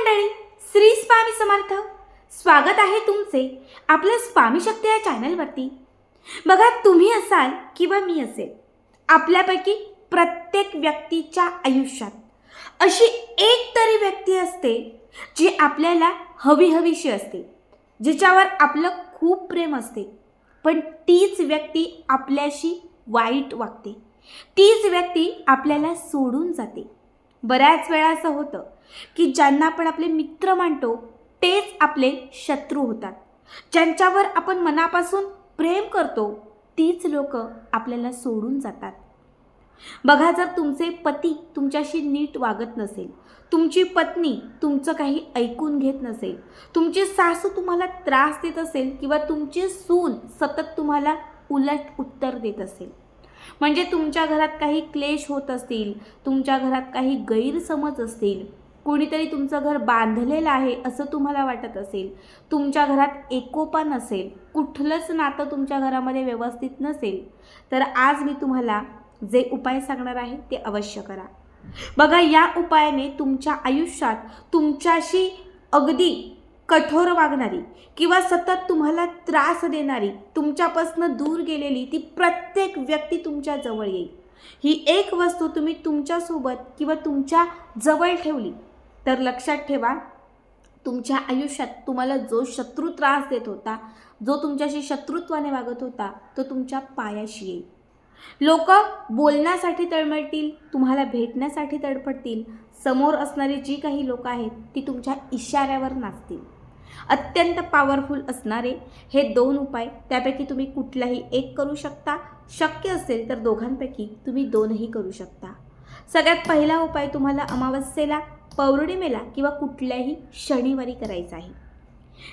मंडळी श्री स्वामी समर्थ. स्वागत आहे तुमचे आपल्या स्वामी शक्ती या चॅनलवरती बघा तुम्ही असाल किंवा मी असेल आपल्यापैकी प्रत्येक व्यक्तीच्या आयुष्यात अशी एक तरी व्यक्ती असते जी आपल्याला हवी हवीशी असते जिच्यावर आपलं खूप प्रेम असते. पण तीच व्यक्ती आपल्याशी वाईट वागते. तीच व्यक्ती आपल्याला सोडून जाते. बऱ्याच वेळा असं होतं की ज्यांना आपण आपले मित्र मानतो तेच आपले शत्रू होतात. ज्यांच्यावर आपण मनापासून प्रेम करतो तीच लोक आपल्याला सोडून जातात. बघा जर तुमचे पती तुमच्याशी नीट वागत नसेल तुमची पत्नी तुमचं काही ऐकून घेत नसेल तुमची सासू तुम्हाला त्रास देत असेल किंवा तुमची सून सतत तुम्हाला उलट उत्तर देत असेल म्हणजे तुमच्या घरात काही क्लेश होत असतील तुमच्या घरात काही गैरसमज असतील कोणीतरी तुमचं घर बांधलेलं आहे असं तुम्हाला वाटत असेल तुमच्या घरात एकोपा नसेल कुठलंच नातं तुमच्या घरामध्ये व्यवस्थित नसेल तर आज मी तुम्हाला जे उपाय सांगणार आहे ते अवश्य करा. बघा या उपायाने तुमच्या आयुष्यात तुमच्याशी अगदी कठोर वागणारी किंवा सतत तुम्हाला त्रास देणारी तुमच्यापासनं दूर गेलेली ती प्रत्येक व्यक्ती तुमच्या जवळ येईल. ही एक वस्तू तुम्ही तुमच्यासोबत किंवा तुमच्या जवळ ठेवली तर लक्षात ठेवा तुमच्या आयुष्यात तुम्हाला जो शत्रू त्रास देत होता जो तुमच्याशी शत्रुत्वाने वागत होता तो तुमच्या पायाशी येईल. लोक बोलण्यासाठी तळमळतील तुम्हाला भेटण्यासाठी तडफडतील समोर असणारी जी काही लोक आहेत ती तुमच्या इशाऱ्यावर नाचतील. अत्यंत पॉवरफुल असणारे हे दोन उपाय त्यापैकी तुम्ही कुठलाही एक करू शकता. शक्य असेल तर दोघांपैकी तुम्ही दोनही करू शकता. सगळ्यात पहिला उपाय तुम्हाला अमावस्येला पौर्णिमेला किंवा कुठल्याही शनिवारी करायचा आहे.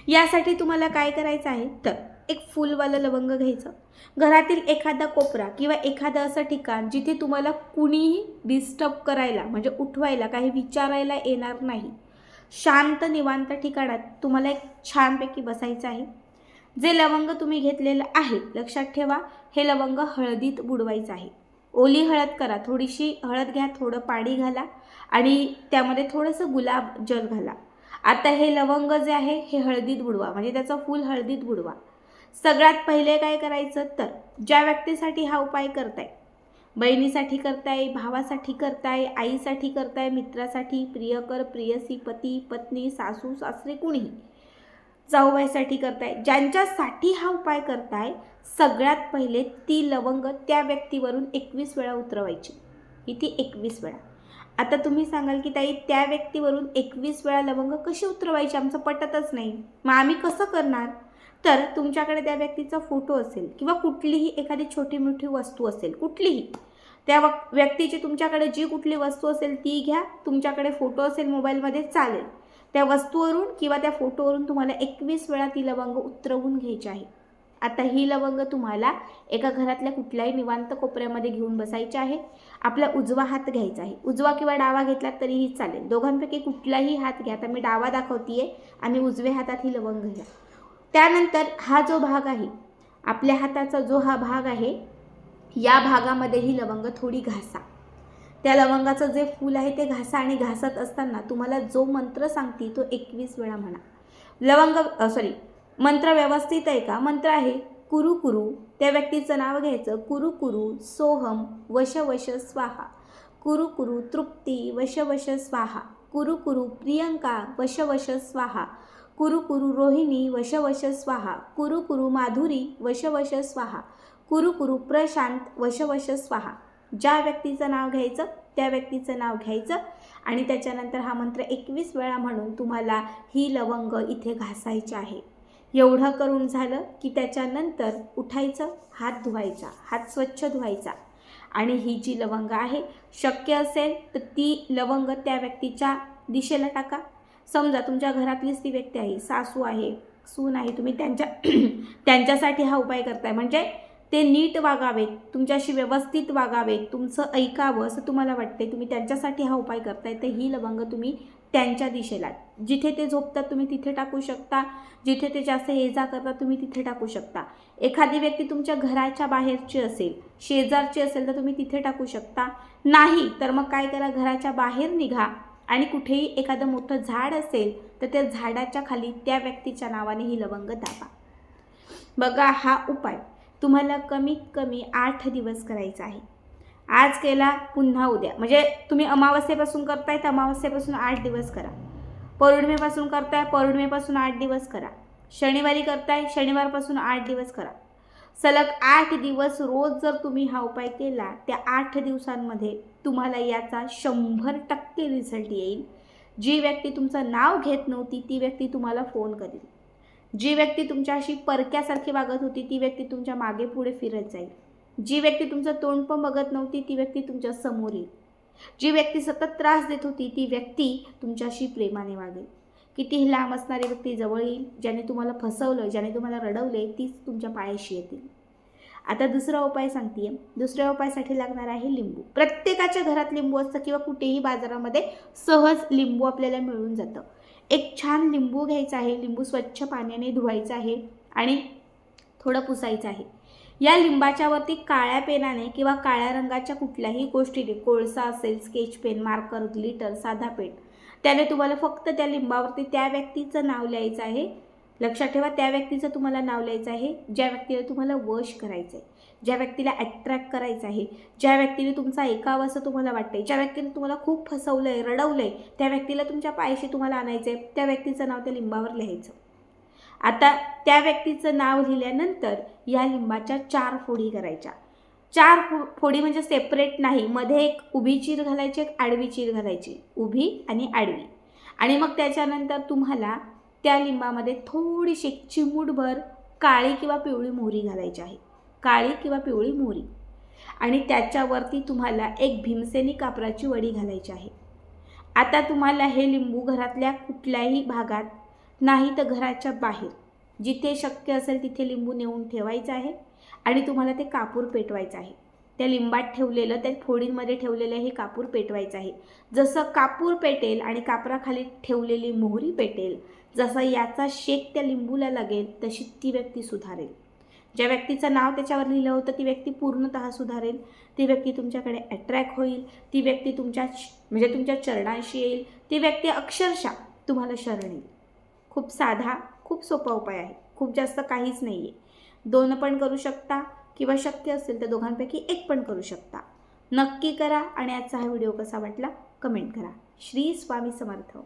यासाठी तुम्हाला काय करायचं आहे? तर एक फुलवालं लवंग घ्यायचं. घरातील एखादा कोपरा किंवा एखादं असं ठिकाण जिथे तुम्हाला कुणीही डिस्टर्ब करायला म्हणजे उठवायला काही विचारायला येणार नाही. शांत निवांत ठिकाणात तुम्हाला एक छानपैकी बसायचं आहे. जे लवंग तुम्ही घेतलेलं आहे लक्षात ठेवा हे लवंग हळदीत बुडवायचं आहे. ओली हळद करा थोडीशी हळद घ्या थोडं पाणी घाला आणि त्यामध्ये थोडंसं गुलाब जल घाला. आता हे लवंग जे आहे हे हळदीत बुडवा म्हणजे त्याचं फूल हळदीत बुडवा. सगळ्यात पहिले काय करायचं तर ज्या व्यक्तीसाठी हा उपाय करताय बहिणीसाठी करताय भावासाठी करताय आईसाठी करताय मित्रासाठी प्रियकर प्रियसी पती पत्नी सासू सासरे कुणीही. जाऊबाईसाठी करताय. ज्यांच्यासाठी हा उपाय करताय सगळ्यात पहिले ती लवंग त्या व्यक्तीवरून एकवीस वेळा उतरवायची. किती एकवीस वेळा. आता तुम्ही सांगाल की ताई त्या व्यक्तीवरून एकवीस वेळा लवंग कशी उतरवायची? आमचं पटतच नाही. मग आम्ही कसं करणार? तर तुमच्याकडे त्या व्यक्तीचा फोटो असेल किंवा कुठलीही एखादी छोटी मोठी वस्तू असेल कुठलीही त्या वक व्यक्तीची तुमच्याकडे जी कुठली वस्तू असेल ती घ्या तुमच्याकडे फोटो असेल मोबाईलमध्ये चालेल. त्या वस्तूवरून किंवा त्या फोटोवरून तुम्हाला एकवीस वेळा ती लवंग उतरवून घ्यायची आहे. आता ही लवंग तुम्हाला एका घरातल्या कुठल्याही निवांत कोपऱ्यामध्ये घेऊन बसायची आहे. आपला उजवा हात घ्यायचा आहे. उजवा किंवा डावा घेतला तरीही चालेल. दोघांपैकी कुठलाही हात घ्या. आता मी डावा दाखवतीये. आणि उजव्या हातात ही लवंग घ्या. त्यानंतर हा जो भाग आहे आपल्या हाताचा जो हा भाग आहे या भागामध्ये ही लवंग थोडी घासा. त्या लवंगाचं जे फूल आहे ते घासा आणि घासत असताना तुम्हाला जो मंत्र सांगते तो एकवीस वेळा म्हणा. लवंग सॉरी मंत्र व्यवस्थित आहे का? मंत्र आहे कुरु कुरु. त्या व्यक्तीचं नाव घ्यायचं कुरु कुरु सोहम वश वश स्वाहा. कुरु कुरु तृप्ती वश वश स्वाहा. कुरु कुरु प्रियंका वश वश स्वाहा. कुरु कुरु रोहिणी वश वश स्वाहा. कुरु कुरु माधुरी वश वश स्वाहा. कुरु कुरु प्रशांत वश वश स्वाहा. ज्या व्यक्तीचं नाव घ्यायचं त्या व्यक्तीचं नाव घ्यायचं आणि त्याच्यानंतर हा मंत्र एकवीस वेळा म्हणून तुम्हाला ही लवंग इथे घासायची आहे. एवढं करून झालं की त्याच्यानंतर उठायचं हात धुवायचा हात स्वच्छ धुवायचा. आणि ही जी लवंग आहे शक्य असेल तर ती लवंग त्या व्यक्तीच्या दिशेला टाका. समजा तुमच्या घरातलीच ती व्यक्ती आहे सासू आहे सून आहे तुम्ही त्यांच्या त्यांच्यासाठी हा उपाय करताय. म्हणजे ते नीट वागावेत तुमच्याशी व्यवस्थित वागावेत तुमचं ऐकावं असं तुम्हाला वाटते तुम्ही त्यांच्यासाठी हा उपाय करताय तर ही लवंग तुम्ही त्यांच्या दिशेला जिथे ते झोपतात तुम्ही तिथे टाकू शकता जिथे ते जास्त ये जा करतात तुम्ही तिथे टाकू शकता. एखादी व्यक्ती तुमच्या घराच्या बाहेरची असेल शेजारची असेल तर तुम्ही तिथे टाकू शकता. नाही तर मग काय करा घराच्या बाहेर निघा. आणि कुठेही एखादं मोठं झाड असेल तर त्या झाडाच्या खाली त्या व्यक्तीच्या नावाने ही लवंग दाबा. बघा हा उपाय. तुम्हाला कमीत कमी आठ दिवस करायचा आहे. आज केला पुन्हा उद्या. म्हणजे तुम्ही अमावस्येपासून करताय तर अमावस्येपासून आठ दिवस करा. पौर्णिमेपासून करताय पौर्णिमेपासून आठ दिवस करा. शनिवारी करताय शनिवारपासून आठ दिवस करा. सलग आठ दिवस रोज जर तुम्ही हा उपाय केला त्या आठ दिवसांमध्ये तुम्हाला याचा शंभर टक्के रिझल्ट येईल. जी व्यक्ती तुमचं नाव घेत नव्हती ती व्यक्ती तुम्हाला फोन करेल. जी व्यक्ती तुमच्याशी परक्यासारखी वागत होती ती व्यक्ती तुमच्या मागे पुढे फिरत जाईल. जी व्यक्ती तुमचं तोंड पण बघत नव्हती ती व्यक्ती तुमच्यासमोर येईल. जी व्यक्ती सतत त्रास देत होती ती व्यक्ती तुमच्याशी प्रेमाने वागेल. कितीही लांब असणारी व्यक्ती जवळ येईल ज्याने तुम्हाला फसवलं ज्याने तुम्हाला रडवले तीच तुमच्या पायाशी येतील. आता दुसरा उपाय सांगते दुसऱ्या उपायासाठी लागणार आहे लिंबू. प्रत्येकाच्या घरात लिंबू असतं किंवा कुठेही बाजारामध्ये सहज लिंबू आपल्याला मिळून जातं. एक छान लिंबू घ्यायचा आहे लिंबू स्वच्छ पाण्याने धुवायचा आहे आणि थोडं पुसायचं आहे. या लिंबाच्यावरती काळ्या पेनाने किंवा काळ्या रंगाच्या कुठल्याही गोष्टीने कोळसा असेल स्केच पेन मार्कर ग्लिटर साधा पेन त्याने तुम्हाला फक्त त्या लिंबावरती त्या व्यक्तीचं नाव लिहायचं आहे. लक्षात ठेवा त्या व्यक्तीचं तुम्हाला नाव लिहायचं आहे ज्या व्यक्तीला तुम्हाला वश करायचं आहे ज्या व्यक्तीला अट्रॅक्ट करायचं आहे ज्या व्यक्तीने तुमचा ऐकावं असं तुम्हाला वाटतंय ज्या व्यक्तीने तुम्हाला खूप फसवलं आहे रडवलं आहे त्या व्यक्तीला तुमच्या पायाशी तुम्हाला आणायचं आहे त्या व्यक्तीचं नाव त्या लिंबावर लिहायचं. आता त्या व्यक्तीचं नाव लिहिल्यानंतर या लिंबाच्या चार फोडी करायच्या. चार फो फोडी म्हणजे सेपरेट नाही मध्ये एक उभी चीर घालायची एक आडवी चीर घालायची उभी आणि आडवी. आणि मग त्याच्यानंतर तुम्हाला त्या लिंबामध्ये थोडीशी चिमूटभर काळी किंवा पिवळी मोहरी घालायची आहे. काळी किंवा पिवळी मोहरी. आणि त्याच्यावरती तुम्हाला एक भीमसेनी कापराची वडी घालायची आहे. आता तुम्हाला हे लिंबू घरातल्या कुठल्याही भागात नाही तर घराच्या बाहेर. जिथे शक्य असेल तिथे लिंबू नेऊन ठेवायचं आहे आणि तुम्हाला ते कापूर पेटवायचं आहे. त्या लिंबात ठेवलेलं त्या फोडींमध्ये ठेवलेलं हे कापूर पेटवायचं आहे. जसं कापूर पेटेल आणि कापराखाली ठेवलेली मोहरी पेटेल जसा याचा शेक त्या लिंबूला लागेल तशी ती व्यक्ती सुधारेल. ज्या व्यक्तीचं नाव त्याच्यावर लिहिलं होतं ती व्यक्ती पूर्णतः सुधारेल. ती व्यक्ती तुमच्याकडे अट्रॅक्ट होईल. ती व्यक्ती तुमच्या म्हणजे तुमच्या चरणांशी येईल. ती व्यक्ती अक्षरशः तुम्हाला शरण. येईल खूप साधा खूप सोपा उपाय आहे. खूप जास्त काहीच नाही आहे दोन पण करू शकता किंवा शक्य असेल तर दोघांपैकी एक पण करू शकता. नक्की करा आणि आजचा हा व्हिडिओ कसा वाटला कमेंट करा. श्री स्वामी समर्थ.